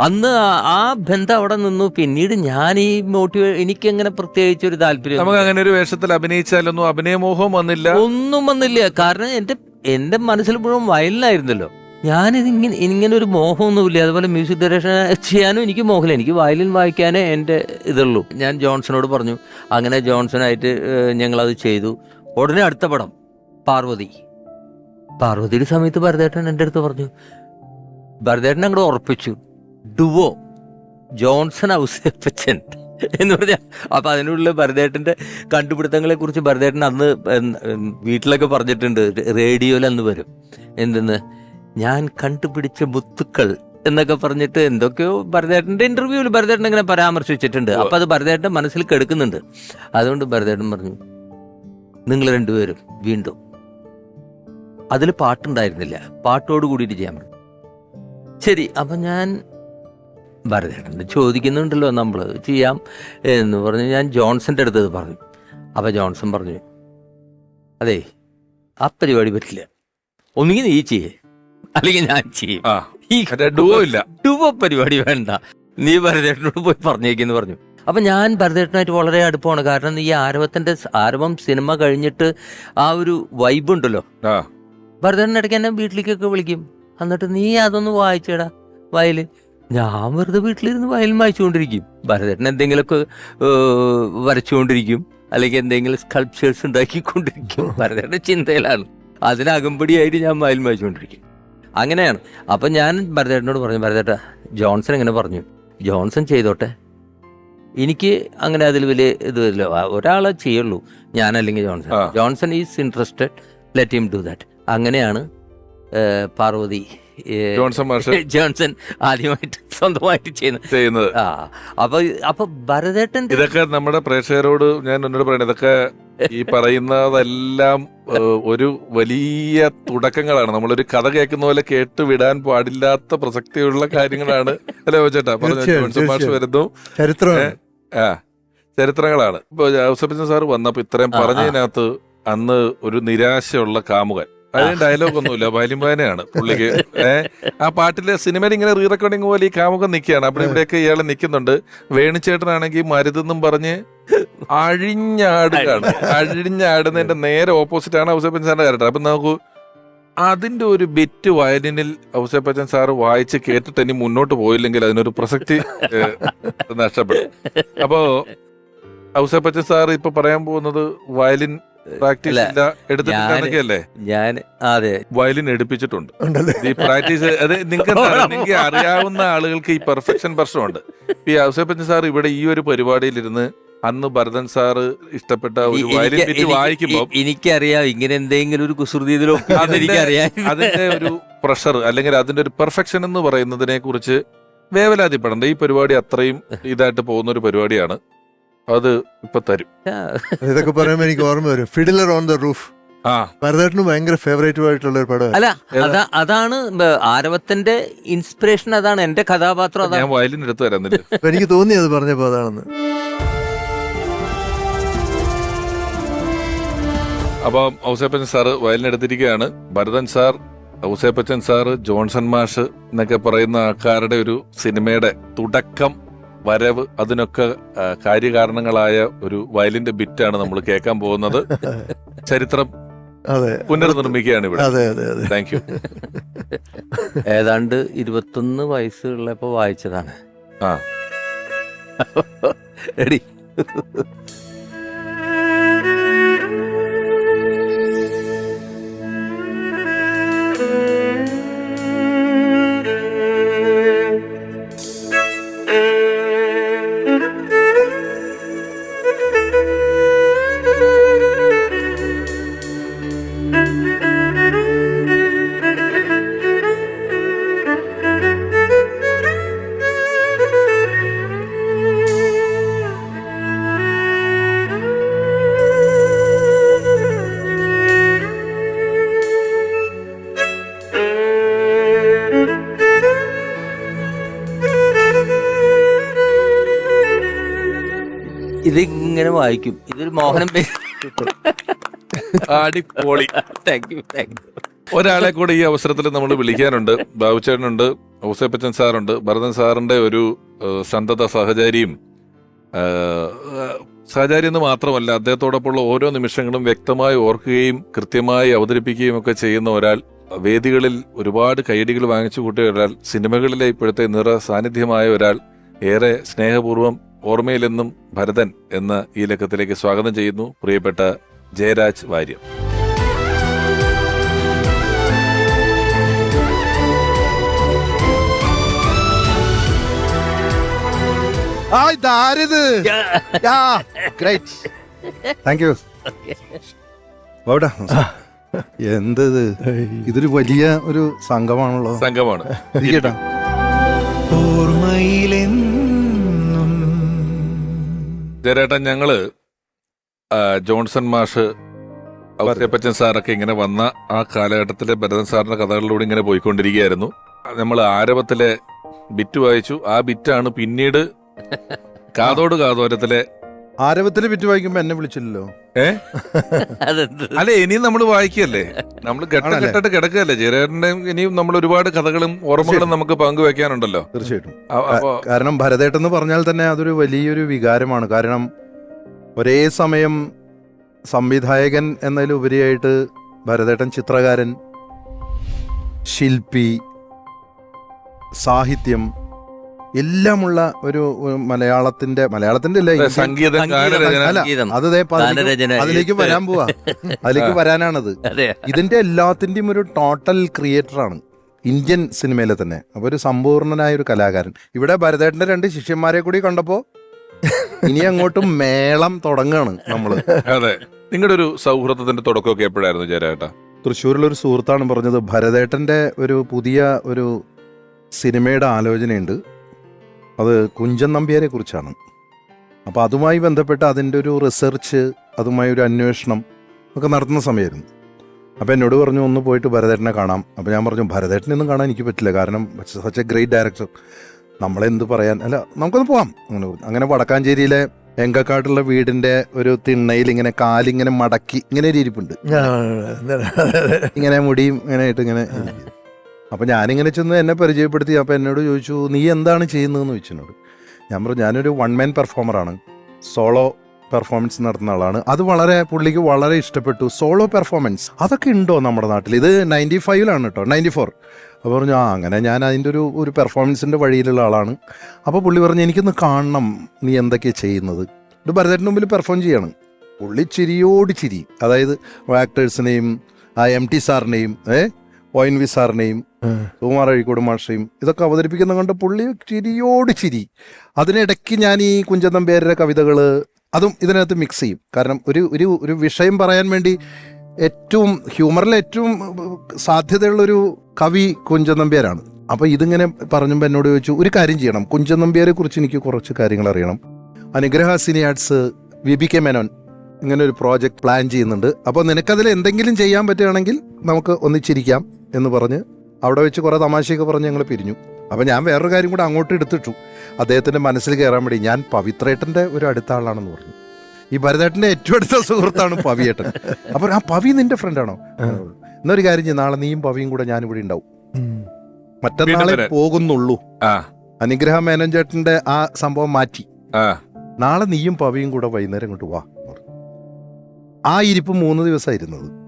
അന്ന് ആ- ബന്ധം അവിടെ നിന്നു. പിന്നീട് ഞാൻ ഈ മോട്ടിവേ എനിക്കങ്ങനെ പ്രത്യേകിച്ച് ഒരു താല്പര്യം? നമുക്ക് അങ്ങനെ ഒരു വേഷത്തിൽ അഭിനയിച്ചാലൊന്നും അഭിനയമോഹം വന്നില്ല. ഒന്നും വന്നില്ല. കാരണം എന്റെ എന്റെ മനസ്സിൽ മുഴുവൻ വയലിനായിരുന്നല്ലോ. ഞാനിത് ഇങ്ങനെ ഇങ്ങനെ ഒരു മോഹമൊന്നുമില്ല. അതുപോലെ മ്യൂസിക് ഡയറക്ഷൻ ചെയ്യാനും എനിക്ക് മോഹമില്ല. എനിക്ക് വയലിൻ വായിക്കാനേ എന്റെ ഇതുള്ളൂ. ഞാൻ ജോൺസണോട് പറഞ്ഞു അങ്ങനെ ജോൺസണായിട്ട് ഞങ്ങളത് ചെയ്തു. ഉടനെ അടുത്ത പടം പാർവതി. പാർവതിയുടെ സമയത്ത് ഭരതേട്ടൻ എന്റെ അടുത്ത് പറഞ്ഞു. ഭരതേട്ടൻ അങ്ങോട്ട് ഉറപ്പിച്ചു. ഡുവോ ജോൺസൺ ഔസേപ്പച്ചൻ എന്ന് പറഞ്ഞാൽ അപ്പം അതിനുള്ള ഭരതേട്ടന്റെ കണ്ടുപിടുത്തങ്ങളെ കുറിച്ച് ഭരതേട്ടൻ അന്ന് വീട്ടിലൊക്കെ പറഞ്ഞിട്ടുണ്ട് റേഡിയോയിൽ അന്ന് വരും. എന്തെന്ന്? ഞാൻ കണ്ടുപിടിച്ച മുത്തുക്കൾ എന്നൊക്കെ പറഞ്ഞിട്ട് എന്തൊക്കെയോ ഭരതേട്ടന്റെ ഇന്റർവ്യൂവിൽ ഭരതേട്ടൻ ഇങ്ങനെ പരാമർശിച്ചിട്ടുണ്ട്. അപ്പം അത് ഭരതേട്ടൻ മനസ്സിൽ കെടുക്കുന്നുണ്ട്. അതുകൊണ്ട് ഭരതേട്ടൻ പറഞ്ഞു നിങ്ങൾ രണ്ടുപേരും വീണ്ടും അതിൽ പാട്ടുണ്ടായിരുന്നില്ല. പാട്ടോട് കൂടിയിട്ട് ചെയ്യാൻ ശരി അപ്പം ഞാൻ ഭരതേട്ടൻ ചോദിക്കുന്നുണ്ടല്ലോ നമ്മൾ ചെയ്യാം എന്ന് പറഞ്ഞ്. ഞാൻ ജോൺസന്റെ അടുത്ത് ഇത് പറഞ്ഞു. അപ്പോൾ ജോൺസൺ പറഞ്ഞു അതെ ആ പരിപാടി പറ്റില്ല. ഒന്നുകിൽ നീ ചെയ്യേ. അല്ലെങ്കിൽ ഞാൻ ചെയ്യും. ഈ ഡുവോ ഇല്ല. ഡുവോ പരിപാടി വേണ്ട. നീ ഭരതേട്ടനോട് പോയി പറഞ്ഞേക്കെന്ന് പറഞ്ഞു. അപ്പൊ ഞാൻ ഭരതേട്ടനായിട്ട് വളരെ അടുപ്പമാണ് കാരണം ഈ ആരവത്തിന്റെ ആരവം സിനിമ കഴിഞ്ഞിട്ട് ആ ഒരു വൈബ് ഉണ്ടല്ലോ. ഭരതേട്ടൻ ഇടയ്ക്ക് എന്നെ വീട്ടിലേക്കൊക്കെ വിളിക്കും. എന്നിട്ട് നീ അതൊന്ന് വായിച്ചേടാ. വയലിൻ ഞാൻ വെറുതെ വീട്ടിലിരുന്ന് വയൽ വായിച്ചുകൊണ്ടിരിക്കും. ഭരതേട്ടൻ എന്തെങ്കിലുമൊക്കെ വരച്ചുകൊണ്ടിരിക്കും. അല്ലെങ്കിൽ എന്തെങ്കിലും സ്കൾപ്ചേഴ്സ് ഉണ്ടാക്കിക്കൊണ്ടിരിക്കും. ഭരതേട്ടൻ ചിന്തയിലാണ്. അതിനകമ്പടിയായിട്ട് ഞാൻ വയൽ വായിച്ചുകൊണ്ടിരിക്കും. അങ്ങനെയാണ്. അപ്പം ഞാൻ ഭരതേട്ടനോട് പറഞ്ഞു ഭരതേട്ട ജോൺസൺ ഇങ്ങനെ പറഞ്ഞു. ജോൺസൺ ചെയ്തോട്ടെ. എനിക്ക് അങ്ങനെ അതിൽ വലിയ ഇതില്ല ഒരാളെ ചെയ്യുള്ളൂ. ഞാനല്ലെങ്കിൽ Johnson. Johnson is interested let him do that അങ്ങനെയാണ് പാർവതി ജോൺസൺ മാർഷൽ ജോൺസൺ ആദ്യമായിട്ട് സ്വന്തമായിട്ട് ചെയ്യുന്നത് ചെയ്യുന്നത്. ആ അപ്പൊ അപ്പൊ ഭരതേട്ടൻ ഇതൊക്കെ നമ്മുടെ പ്രേക്ഷകരോട് ഞാൻ എന്നോട് പറയണത് ഇതൊക്കെ ഈ പറയുന്നതെല്ലാം ഒരു വലിയ തുടക്കങ്ങളാണ്. നമ്മളൊരു കഥ കേൾക്കുന്ന പോലെ കേട്ട് വിടാൻ പാടില്ലാത്ത പ്രസക്തിയുള്ള കാര്യങ്ങളാണ്. അല്ലേ ചേട്ടാ പറഞ്ഞു ജോൺസൺ മാഷ് വരുന്നു. ചരിത്രമാണ്. ആ ചരിത്രങ്ങളാണ്. ഇപ്പൊ ഔസഫിൻ സാർ വന്നപ്പോ ഇത്രയും. പറഞ്ഞതിനകത്ത് അന്ന് ഒരു നിരാശയുള്ള കാമുകൻ. അതിന് ഡയലോഗ് ഒന്നുമില്ല. ബാല്യംബാനയാണ് പുള്ളിക്ക് ആ പാട്ടിലെ സിനിമയിൽ ഇങ്ങനെ റീ റെക്കോർഡിംഗ് പോലെ ഈ കാമുകം നിൽക്കുകയാണ്. അവിടെ ഇവിടെയൊക്കെ ഇയാൾ നിൽക്കുന്നുണ്ട്. വേണിച്ചേട്ടനാണെങ്കിൽ മരുതെന്നും പറഞ്ഞ് അഴിഞ്ഞാടുകയാണ്. അഴിഞ്ഞാടുന്നതിന്റെ നേരെ ഓപ്പോസിറ്റ് ആണ് ഔസേപ്പൻ സാറിന്റെ ക്യാരക്ടർ അപ്പൊ നമുക്ക് അതിന്റെ ഒരു ബിറ്റ് വയലിനിൽ ഔസേപ്പച്ചൻ സാറ് വായിച്ച് കേട്ടിട്ട് ഇനി മുന്നോട്ട് പോയില്ലെങ്കിൽ അതിനൊരു പ്രസക്തി നഷ്ടപ്പെടും. അപ്പോ ഔസേപ്പച്ചൻ സാർ ഇപ്പൊ പറയാൻ പോകുന്നത് വയലിൻ പ്രാക്ടീസ് എടുത്തിട്ടില്ല ഞാൻ അതെ. വയലിൻ എടുപ്പിച്ചിട്ടുണ്ട്. ഈ പ്രാക്ടീസ് അത് നിങ്ങൾക്ക് നിങ്ങൾക്ക് അറിയാവുന്ന ആളുകൾക്ക് ഈ പെർഫെക്ഷൻ പ്രശ്നമുണ്ട്. ഈ ഔസേപ്പച്ചൻ സാർ ഇവിടെ ഈ ഒരു പരിപാടിയിലിരുന്ന് അന്ന് ഭരതൻ സാറ് ഇഷ്ടപ്പെട്ട ഒരു വയലിൻ എനിക്ക് വായിക്കുമ്പോ വായിക്കുമ്പോൾ എനിക്കറിയാം ഇങ്ങനെ എന്തെങ്കിലും ഒരു കുസൃതി ഇതിലോ അതിന്റെ- എനിക്കറിയാം. അതിന്റെ ഒരു പ്രഷർ അല്ലെങ്കിൽ അതിന്റെ ഒരു പെർഫെക്ഷൻ എന്ന് പറയുന്നതിനെ കുറിച്ച് വേവലാതിപ്പെടണ്ട. ഈ പരിപാടി അത്രയും ഇതായിട്ട് പോകുന്ന ഒരു പരിപാടിയാണ്. അത് ഇപ്പൊ തരും. ഇതൊക്കെ പറയുമ്പോ എനിക്ക് ഓർമ്മ വരും. ഫിഡിലർ ഓൺ ദ റൂഫ് ആ. ഭരതേട്ടന് ഭയങ്കര ഫേവറേറ്റ് ആയിട്ടുള്ള ഒരു പടം അല്ല അതാ അതാണ് ആരവത്തിന്റെ ഇൻസ്പിറേഷൻ അതാണ് എന്റെ കഥാപാത്രം ഞാൻ അതാണ് വയലിൻ എടുത്തു തരാം എനിക്ക് തോന്നി അത് പറഞ്ഞപ്പോ അതാണെന്ന്. അപ്പൊ ഔസേപ്പച്ചൻ സാറ് വയലിൻ എടുത്തിരിക്കുകയാണ് Bharathan sir Ouseppachan sir Johnson മാഷ് എന്നൊക്കെ പറയുന്ന ആൾക്കാരുടെ ഒരു സിനിമയുടെ തുടക്കം വരവ് അതിനൊക്കെ കാര്യകാരണങ്ങളായ ഒരു വയലിന്റെ ബിറ്റാണ് നമ്മൾ കേൾക്കാൻ പോകുന്നത്. ചരിത്രം അതെ. പുനർനിർമ്മിക്കുകയാണ് ഇവിടെ. അതെ അതെ അതെ. താങ്ക് യു ഏതാണ്ട് ഇരുപത്തൊന്ന് വയസ്സുള്ളപ്പോ വായിച്ചതാണ്. ആ. എടി. ഇതിങ്ങനെ വായിക്കും. ഇതൊരു മോഹനം അടിപൊളി. താങ്ക് യു താങ്ക് യു ഒരാളെ കൂടെ ഈ അവസരത്തിൽ നമ്മൾ വിളിക്കാനുണ്ട്. ബാബുച്ചേട്ടനുണ്ട് ഔസേപ്പച്ചൻ സാറുണ്ട്. ഭരതൻ സാറിന്റെ ഒരു സന്തത സഹചാരിയും സഹചാരി എന്ന് മാത്രമല്ല അദ്ദേഹത്തോടൊപ്പമുള്ള ഓരോ നിമിഷങ്ങളും വ്യക്തമായി ഓർക്കുകയും കൃത്യമായി അവതരിപ്പിക്കുകയും ഒക്കെ ചെയ്യുന്ന ഒരാൾ വേദികളിൽ ഒരുപാട് കൈയടികൾ വാങ്ങിച്ചു കൂട്ടിയ ഒരാൾ സിനിമകളിലെ ഇപ്പോഴത്തെ നിറ സാന്നിധ്യമായ ഒരാൾ ഏറെ സ്നേഹപൂർവം ഓർമ്മയിലെന്നും ഭരതൻ എന്ന ഈ ലക്കത്തിലേക്ക് സ്വാഗതം ചെയ്യുന്നു. പ്രിയപ്പെട്ട ജയരാജ് ഗ്രേറ്റ് താങ്ക് യു. എന്തത് ഇതൊരു വലിയ ഒരു സംഘമാണല്ലോ. സംഘമാണ്. ഇരിക്കട്ടാ. ജയരേട്ടൻ ഞങ്ങൾ ജോൺസൺ മാഷ് ഔസേപ്പച്ചൻ സാറൊക്കെ ഇങ്ങനെ വന്ന ആ കാലഘട്ടത്തിലെ ഭരതൻ സാറിന്റെ കഥകളിലൂടെ ഇങ്ങനെ പോയിക്കൊണ്ടിരിക്കുകയായിരുന്നു. നമ്മൾ ആരവത്തിലെ ബിറ്റ് വായിച്ചു. ആ ബിറ്റാണ് പിന്നീട് കാതോട് കാതോരത്തിലെ ആരവത്തിൽ വിറ്റ് വായിക്കുമ്പോ എന്നെ വിളിച്ചില്ലല്ലോ? ഏ? അല്ലെ ഇനിയും നമ്മൾ വായിക്കല്ലേ നമ്മൾ ഘട്ടം ആണല്ലേ? ഘട്ടമായിട്ട് കിടക്കുകയല്ലേ? ജയരേട്ടന്റെ ഇനിയും നമ്മൾ ഒരുപാട് കഥകളും ഓർമ്മകളും നമുക്ക് പങ്കുവെക്കാനുണ്ടല്ലോ. തീർച്ചയായിട്ടും. കാരണം ഭരതേട്ടൻ എന്ന് പറഞ്ഞാൽ തന്നെ അതൊരു വലിയൊരു വികാരമാണ്. കാരണം ഒരേ സമയം സംവിധായകൻ എന്നതിലുപരിയായിട്ട് ഭരതേട്ടൻ ചിത്രകാരൻ ശില്പി സാഹിത്യം എല്ലാമുള്ള ഒരു മലയാളത്തിന്റെ മലയാളത്തിന്റെ അല്ല സംഗീതം അതേ അതിലേക്ക്. വരാൻ പോവാ. അതിലേക്ക് വരാനാണത്. അതെ. ഇതിന്റെ എല്ലാത്തിന്റെയും ഒരു ടോട്ടൽ ക്രിയേറ്ററാണ് ഇന്ത്യൻ സിനിമയിലെ തന്നെ. അപ്പൊ ഒരു സമ്പൂർണനായ ഒരു കലാകാരൻ. ഇവിടെ ഭരതേട്ടന്റെ രണ്ട് ശിഷ്യന്മാരെ കൂടി കണ്ടപ്പോ ഇനി അങ്ങോട്ടും മേളം തുടങ്ങാണ് നമ്മൾ. അതെ. നിങ്ങളുടെ ഒരു സൗഹൃദത്തിന്റെ തുടക്കമൊക്കെ എപ്പോഴായിരുന്നു ജയരേട്ട തൃശ്ശൂരിലൊരു സുഹൃത്താണ് പറഞ്ഞത് ഭരതേട്ടന്റെ ഒരു പുതിയ ഒരു സിനിമയുടെ ആലോചനയുണ്ട്. അത് കുഞ്ചൻ നമ്പ്യാരെ കുറിച്ചാണ്. അപ്പോൾ അതുമായി ബന്ധപ്പെട്ട് അതിന്റെ ഒരു റിസർച്ച് അതുമായി ഒരു അന്വേഷണം ഒക്കെ നടത്തുന്ന സമയമായിരുന്നു. അപ്പോൾ എന്നോട് പറഞ്ഞു ഒന്ന് പോയിട്ട് ഭരതേട്ടനെ കാണാം. അപ്പോൾ ഞാൻ പറഞ്ഞു ഭരതേട്ടനൊന്നും കാണാൻ എനിക്ക് പറ്റില്ല. കാരണം സച്ച് എ ഗ്രേറ്റ് ഡയറക്ടർ നമ്മളെന്ത് പറയാൻ അല്ല നമുക്കൊന്ന് പോകാം അങ്ങനെ പറഞ്ഞു. അങ്ങനെ വടക്കാഞ്ചേരിയിലെ എങ്കക്കാട്ടുള്ള വീടിന്റെ ഒരു തിണ്ണയിൽ ഇങ്ങനെ കാലിങ്ങനെ മടക്കി ഇങ്ങനെ ഒരു ഇരിപ്പുണ്ട്. ഇങ്ങനെ മുടിയും ഇങ്ങനെ ആയിട്ട് ഇങ്ങനെ ഇരിക്കും. അപ്പൊ ഞാനിങ്ങനെ ചെന്ന് എന്നെ പരിചയപ്പെടുത്തി. അപ്പോൾ എന്നോട് ചോദിച്ചു നീ എന്താണ് ചെയ്യുന്നതെന്ന് ചോദിച്ചതിനോട് ഞാൻ പറഞ്ഞു ഞാനൊരു വൺ മാൻ പെർഫോമറാണ് സോളോ പെർഫോമൻസ് നടത്തുന്ന ആളാണ്. അത് വളരെ പുള്ളിക്ക് വളരെ ഇഷ്ടപ്പെട്ടു. സോളോ പെർഫോമൻസ് അതൊക്കെ ഉണ്ടോ നമ്മുടെ നാട്ടിൽ ഇത് നയന്റി ഫൈവിലാണ് കേട്ടോ നയന്റി ഫോർ അപ്പോൾ പറഞ്ഞു ആ അങ്ങനെ ഞാൻ അതിന്റെ ഒരു ഒരു പെർഫോമൻസിന്റെ വഴിയിലുള്ള ആളാണ്. അപ്പോൾ പുള്ളി പറഞ്ഞു എനിക്കൊന്ന് കാണണം നീ എന്തൊക്കെയാണ് ചെയ്യുന്നത്. ഇത് ഭരതേട്ടന് മുമ്പിൽ പെർഫോം ചെയ്യാണ്. പുള്ളി ചിരിയോട് ചിരി. അതായത് ആക്ടേഴ്സിനെയും ആ എം ടി സാറിനെയും ഏ? ഒ എൻ വി സാറിനെയും സുകുമാർ അഴീക്കോട് മാഷയും ഇതൊക്കെ അവതരിപ്പിക്കുന്ന കണ്ട് പുള്ളി ചിരിയോട് ചിരി. അതിനിടയ്ക്ക് ഞാൻ ഈ കുഞ്ചൻ നമ്പ്യാരുടെ കവിതകൾ അതും ഇതിനകത്ത് മിക്സ് ചെയ്യും. കാരണം ഒരു ഒരു ഒരു വിഷയം പറയാൻ വേണ്ടി ഏറ്റവും ഹ്യൂമറിൽ ഏറ്റവും സാധ്യതയുള്ളൊരു കവി കുഞ്ചൻ നമ്പ്യാരാണ് അപ്പോൾ ഇതിങ്ങനെ പറഞ്ഞപ്പോൾ എന്നോട് ചോദിച്ചു ഒരു കാര്യം ചെയ്യണം. കുഞ്ചൻ നമ്പ്യാരെ കുറിച്ച് എനിക്ക് കുറച്ച് കാര്യങ്ങൾ അറിയണം. Anugraha Cinearts V B K Menon ഇങ്ങനെ ഒരു പ്രോജക്റ്റ് പ്ലാൻ ചെയ്യുന്നുണ്ട്. അപ്പോൾ നിനക്കതിൽ എന്തെങ്കിലും ചെയ്യാൻ പറ്റുകയാണെങ്കിൽ നമുക്ക് ഒന്നിച്ചിരിക്കാം എന്ന് പറഞ്ഞ് അവിടെ വെച്ച് കുറേ തമാശയൊക്കെ പറഞ്ഞ് ഞങ്ങൾ പിരിഞ്ഞു. അപ്പോൾ ഞാൻ വേറൊരു കാര്യം കൂടെ അങ്ങോട്ട് എടുത്തിട്ടു. അദ്ദേഹത്തിന്റെ മനസ്സിൽ കയറാൻ വേണ്ടി ഞാൻ പവിത്രേട്ടന്റെ ഒരു അടുത്ത ആളാണെന്ന് പറഞ്ഞു. ഈ ഭരതേട്ടന്റെ ഏറ്റവും അടുത്ത സുഹൃത്താണ് പവിയേട്ടൻ. അപ്പോൾ ആ പവി നിന്റെ ഫ്രണ്ടാണോ എന്നൊരു കാര്യം ചെയ്യും നാളെ നീയും പവിയും കൂടെ ഞാനിവിടെ ഉണ്ടാവും. മറ്റന്നാളെ പോകുന്നുള്ളൂ. അനുഗ്രഹ മേനോൻ ചേട്ടന്റെ ആ സംഭവം മാറ്റി. നാളെ നീയും പവിയും കൂടെ വൈകുന്നേരം ഇങ്ങോട്ട് വാ. ആ ഇരിപ്പ് മൂന്ന് ദിവസമായിരുന്നത്.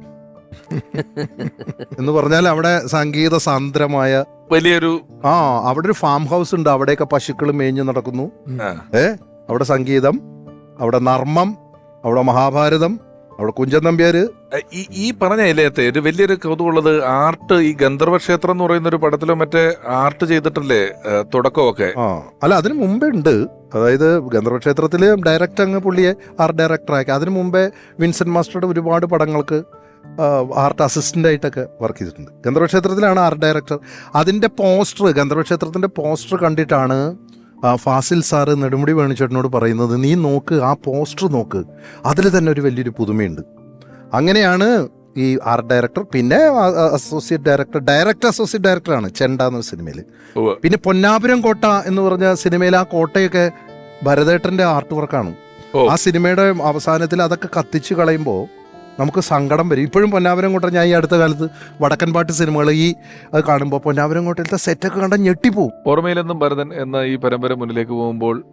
എന്ന് പറഞ്ഞാൽ അവിടെ സംഗീത സാന്ദ്രമായ വലിയൊരു ആ അവിടെ ഒരു ഫാം ഹൗസ് ഉണ്ട്. അവിടെയൊക്കെ പശുക്കൾ മേഞ്ഞു നടക്കുന്നു. ഏ അവിടെ സംഗീതം അവിടെ നർമ്മം അവിടെ മഹാഭാരതം അവിടെ കുഞ്ചൻ നമ്പ്യാര്? ഈ ഈ പറഞ്ഞ ഒരു വലിയൊരു കൗതുകമുള്ളത് ആർട്ട് ഈ ഗന്ധർവ ക്ഷേത്രം എന്ന് പറയുന്ന ഒരു പടത്തിലോ മറ്റേ ആർട്ട് ചെയ്തിട്ടല്ലേ തുടക്കമൊക്കെ? ആ അല്ല അതിന് മുമ്പേ ഉണ്ട്. അതായത് ഗന്ധർവ ക്ഷേത്രത്തിൽ ഡയറക്റ്റ് അങ്ങ് പുള്ളിയെ ആർട്ട് ഡയറക്ടറാക്കി അതിന് മുമ്പേ വിൻസെന്റ് മാസ്റ്ററുടെ ഒരുപാട് പടങ്ങൾക്ക് ആർട്ട് അസിസ്റ്റന്റ് ആയിട്ടൊക്കെ വർക്ക് ചെയ്തിട്ടുണ്ട്. ഗന്ധർവ ക്ഷേത്രത്തിലാണ് ആർട്ട് ഡയറക്ടർ അതിന്റെ പോസ്റ്റർ ഗന്ധർവ ക്ഷേത്രത്തിന്റെ പോസ്റ്റർ കണ്ടിട്ടാണ് ഫാസിൽ സാറ് നെടുമുടി വേണുചേട്ടനോട് പറയുന്നത് നീ നോക്ക് ആ പോസ്റ്റർ നോക്ക്. അതിൽ തന്നെ ഒരു വലിയൊരു പുതുമയുണ്ട്. അങ്ങനെയാണ് ഈ ആർട്ട് ഡയറക്ടർ പിന്നെ അസോസിയേറ്റ് ഡയറക്ടർ ഡയറക്ടർ അസോസിയേറ്റ് ഡയറക്ടറാണ് ചെണ്ട എന്നൊരു സിനിമയിൽ പിന്നെ പൊന്നാപുരം കോട്ട എന്ന് പറഞ്ഞ സിനിമയിൽ ആ കോട്ടയൊക്കെ ഭരതേട്ടന്റെ ആർട്ട് വർക്കാണ് ആ സിനിമയുടെ അവസാനത്തിൽ അതൊക്കെ കത്തിച്ചു കളയുമ്പോൾ നമുക്ക് സങ്കടം വരും. ഇപ്പോഴും പൊന്നാവരം കോട്ട ഞാൻ ഈ അടുത്ത കാലത്ത് വടക്കൻ പാട്ട് സിനിമകൾ ഈ അത് കാണുമ്പോൾ പൊന്നാവരം കോട്ടയിലത്തെ സെറ്റൊക്കെ കണ്ടാൽ ഞെട്ടിപ്പോവും. ഓർമ്മയിലെന്നും ഭരതൻ എന്ന ഈ പരമ്പര മുന്നിലേക്ക് പോകുമ്പോൾ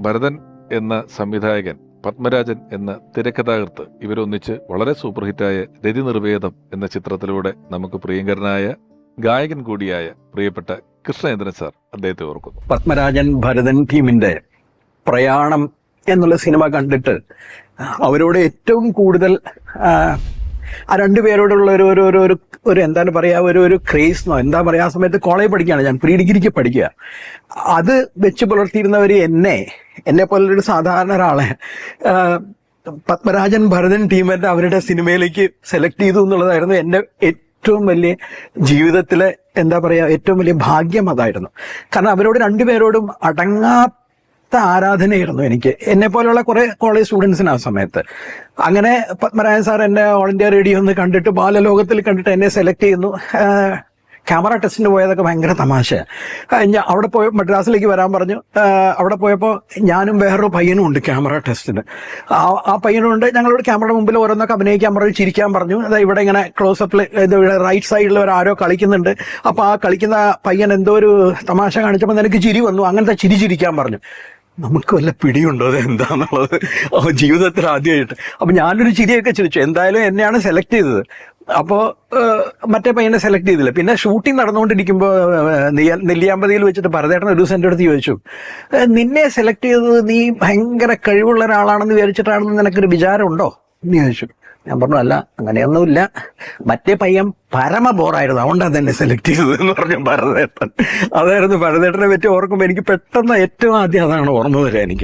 ഭരതൻ എന്ന സംവിധായകൻ പത്മരാജൻ എന്ന തിരക്കഥാകൃത്ത് ഇവരൊന്നിച്ച് വളരെ സൂപ്പർ ഹിറ്റായ രതി നിർവേദം എന്ന ചിത്രത്തിലൂടെ നമുക്ക് പ്രിയങ്കരനായ ഗായകൻ കൂടിയായ പ്രിയപ്പെട്ട കൃഷ്ണേന്ദ്രൻ സാർ അദ്ദേഹത്തെ ഓർക്കുന്നു. പത്മരാജൻ ഭരതൻ ടീമിന്റെ പ്രയാണം എന്നുള്ള സിനിമ കണ്ടിട്ട് അവരോട് ഏറ്റവും കൂടുതൽ ആ, രണ്ടുപേരോടുള്ള ഒരു ഒരു ഒരു ഒരു ഒരു എന്താണ് പറയാ ഒരു ഒരു ക്രേസ്നോ എന്താ പറയാ ആ സമയത്ത് കോളേജ് പഠിക്കുകയാണ് ഞാൻ പ്രീ ഡിഗ്രിക്ക് പഠിക്കുക. അത് വെച്ച് പുലർത്തിയിരുന്നവർ എന്നെ എന്നെ പോലൊരു സാധാരണ ഒരാളെ പത്മരാജൻ ഭരതൻ ടീമിന്റെ അവരുടെ സിനിമയിലേക്ക് സെലക്ട് ചെയ്തു എന്നുള്ളതായിരുന്നു എന്റെ ഏറ്റവും വലിയ ജീവിതത്തിലെ എന്താ പറയാ ഏറ്റവും വലിയ ഭാഗ്യം അതായിരുന്നു. കാരണം അവരോട് രണ്ടുപേരോടും അടങ്ങാത്ത ആരാധനയായിരുന്നു എനിക്ക്. എന്നെ പോലെയുള്ള കുറെ കോളേജ് സ്റ്റുഡൻസിന് ആ സമയത്ത്. അങ്ങനെ പത്മരാജൻ സാർ എന്നെ ഓൾ ഇന്ത്യ റേഡിയോ ഒന്ന് കണ്ടിട്ട് ബാലലോകത്തിൽ കണ്ടിട്ട് എന്നെ സെലക്ട് ചെയ്യുന്നു. ക്യാമറ ടെസ്റ്റിന് പോയതൊക്കെ ഭയങ്കര തമാശ ഞാൻ അവിടെ പോയി മദ്രാസിലേക്ക് വരാൻ പറഞ്ഞു. അവിടെ പോയപ്പോൾ ഞാനും വേറൊരു പയ്യനും ഉണ്ട് ക്യാമറ ടെസ്റ്റിന് ആ ആ പയ്യനുണ്ട് ഞങ്ങളോട് ക്യാമറയുടെ മുമ്പിൽ ഓരോന്നൊക്കെ അഭിനയിക്കാൻ പറഞ്ഞു ചിരിക്കാൻ പറഞ്ഞു. അതായത് ഇവിടെ ഇങ്ങനെ ക്ലോസപ്പിൽ ഇത് ഇവിടെ റൈറ്റ് സൈഡിൽ ഒരു ആരോ കളിക്കുന്നുണ്ട്. അപ്പോൾ ആ കളിക്കുന്ന പയ്യൻ എന്തോ ഒരു തമാശ കാണിച്ചപ്പോൾ നിനക്ക് ചിരി വന്നു. അങ്ങനത്തെ ചിരി ചിരിക്കാൻ പറഞ്ഞു. നമുക്ക് വല്ല പിടിയുണ്ടോ? അത് എന്താന്നുള്ളത് ജീവിതത്തിൽ ആദ്യമായിട്ട്. അപ്പൊ ഞാനൊരു ചിരിയൊക്കെ ചിരിച്ചു. എന്തായാലും എന്നെയാണ് സെലക്ട് ചെയ്തത്. അപ്പോ മറ്റേ പയ്യനെ സെലക്ട് ചെയ്തില്ല. പിന്നെ ഷൂട്ടിംഗ് നടന്നുകൊണ്ടിരിക്കുമ്പോൾ നെല്ലിയാമ്പതിയിൽ വെച്ചിട്ട് ഭരതേട്ടൻ ഒരു ദിവസം എന്റെ അടുത്ത് ചോദിച്ചു നിന്നെ സെലക്ട് ചെയ്തത് നീ ഭയങ്കര കഴിവുള്ള ഒരാളാണെന്ന് വിചാരിച്ചിട്ടാണെന്ന് നിനക്കൊരു വിചാരമുണ്ടോ? എന്ന് ചോദിച്ചു. ഞാൻ പറഞ്ഞു അല്ല അങ്ങനെയൊന്നുമില്ല. മറ്റേ പയ്യൻ പരമ ബോറായിരുന്നു അതുകൊണ്ടാണ് തന്നെ സെലക്ട് ചെയ്തത് എന്ന് പറഞ്ഞു ഭരതേട്ടൻ. അതായിരുന്നു ഭരതേട്ടനെ പറ്റി ഓർക്കുമ്പോൾ എനിക്ക് പെട്ടെന്ന് ഏറ്റവും ആദ്യം അതാണ് ഓർമ്മ വരിക എനിക്ക്.